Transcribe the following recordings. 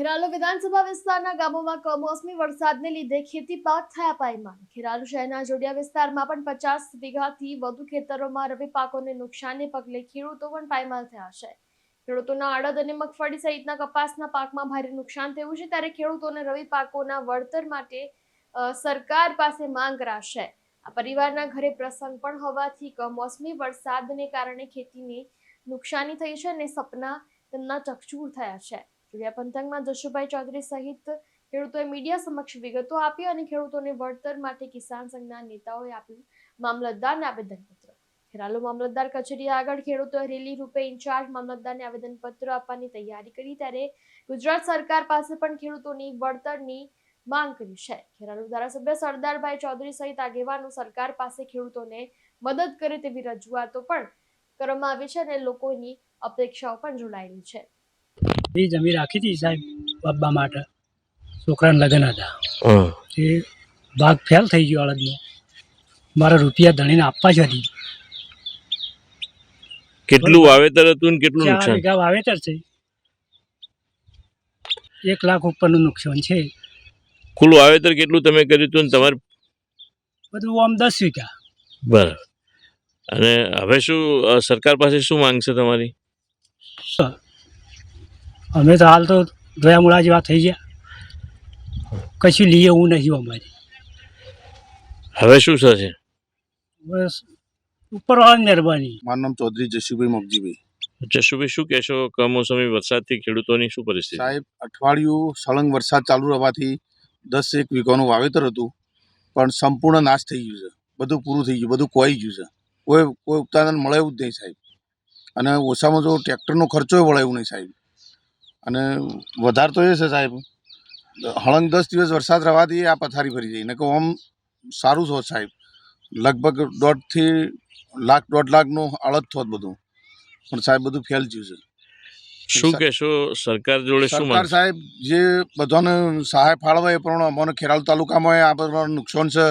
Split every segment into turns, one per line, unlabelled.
ખેરાલુ વિધાનસભા વિસ્તારના ગામોમાં કમોસમી વરસાદને લીધે ખેતી પાક થયા પાયમાલ. ખેરાલુ શહેરના જોડિયા વિસ્તારમાં પણ પચાસ વીઘાથી વધુ ખેતરોમાં રવિ પાકોને નુકસાનને પગલે ખેડૂતો પણ પાયમાલ થયા છે. ખેડૂતોના અડદ અને મગફળી સહિતના કપાસના પાકમાં ભારે નુકસાન થયું છે ત્યારે ખેડૂતોને રવિ પાકોના વળતર માટે સરકાર પાસે માંગ કરાશે. આ પરિવારના ઘરે પ્રસંગ પણ હોવાથી કમોસમી વરસાદને કારણે ખેતીને નુકસાની થઈ છે અને સપના તેમના ચકચૂર થયા છે. જોડિયા પંથકમાં જશુભાઈ ચૌધરી સહિત ખેડૂતોએ મીડિયા સમક્ષ વિગતો આપી અને ખેડૂતોને વળતર માટે કિસાન સંઘના નેતાઓએ આપ્યું મામલતદારને આવેદનપત્ર. ખેરાલુ મામલતદાર કચેરી આગળ ખેડૂતોએ રેલી રૂપે ઇન્ચાર્જ મામલતદારને આવેદનપત્ર આપવાની તૈયારી કરી ત્યારે ગુજરાત સરકાર પાસે પણ ખેડૂતોની વળતરની માંગ કરી છે. ખેરાલુ ધારાસભ્ય સરદારભાઈ ચૌધરી સહિત આગેવાનો સરકાર પાસે ખેડૂતોને મદદ કરે તેવી રજૂઆતો પણ કરવામાં આવી છે અને લોકોની અપેક્ષાઓ પણ જોડાયેલી છે.
એ જમીન રાખી હતી સાહેબ બાબા માટે. છોકરાના લગ્ન હતા. એ ભાગ ફેલ થઈ ગયો અડદનો. મારા રૂપિયા ધણીને આપવા જ હતી.
કેટલું વાવેતર હતું ને કેટલું નુકસાન?
વીઘા વાવેતર છે. એક લાખ ઉપરનું નુકસાન છે.
કુલ વાવેતર કેટલું તમે કર્યું હતું ને તમારે?
બધું આમ દસ વીઘા.
બરાબર. અને હવે શું સરકાર પાસે શું માંગ છે તમારી?
અમે તો હાલ તો ધોયા જેવા થઈ ગયા કશું લઈએ એવું નહીં અમારી.
હવે શું થશે?
બસ ઉપરવાળાની મહેરબાની.
મારું નામ ચૌધરી જશુભાઈ મગજીભાઈ.
જશુભાઈ શું કહેશો? કમોસમી વરસાદથી ખેડૂતોની શું પરિસ્થિતિ?
સાહેબ અઠવાડિયું સળંગ વરસાદ ચાલુ રહેવાથી દસ એક વીઘાનું વાવેતર હતું પણ સંપૂર્ણ નાશ થઈ ગયું છે. બધું પૂરું થઈ ગયું બધું કોઈ ગયું છે. કોઈ કોઈ ઉત્પાદન મળે એવું જ નહીં સાહેબ. અને ઓછામાં જો ટ્રેક્ટરનો ખર્ચો વળે એવું નહીં સાહેબ. અને વધારે તો એ છે સાહેબ, હળંગ દસ દિવસ વરસાદ રહેવાથી આ પથારી ફરી જાય ને કે આમ સારું છો સાહેબ. લગભગ દોઢથી લાખ, દોઢ લાખનું અળદ થોત બધું. પણ સાહેબ, બધું ફેલ ગયું છે.
શું કહેશો? સરકાર જોડે શું
સરકાર સાહેબ જે બધાને સહાય ફાળવે એ પ્રમાણે અમારે ખેરાલુ તાલુકામાં આ બધું નુકસાન છે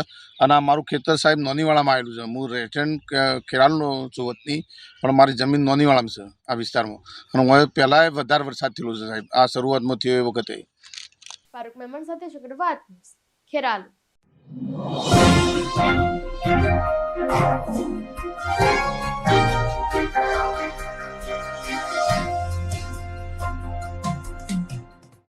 અને આ મારું ખેતર સાહેબ નોનીવાળામાં આવેલું છે. હું રેસ્ટોરન્ટ ખેરાલનો છું વતની પણ મારી જમીન નોનીવાળામાં છે આ વિસ્તારમાં. અને હું પહેલાં વધારે વરસાદ થયેલો છે સાહેબ. આ શરૂઆતમાં થયો એ વખતે.
ફારૂક મહેમાન સાથે શુક્રવાર ખેરાલુ.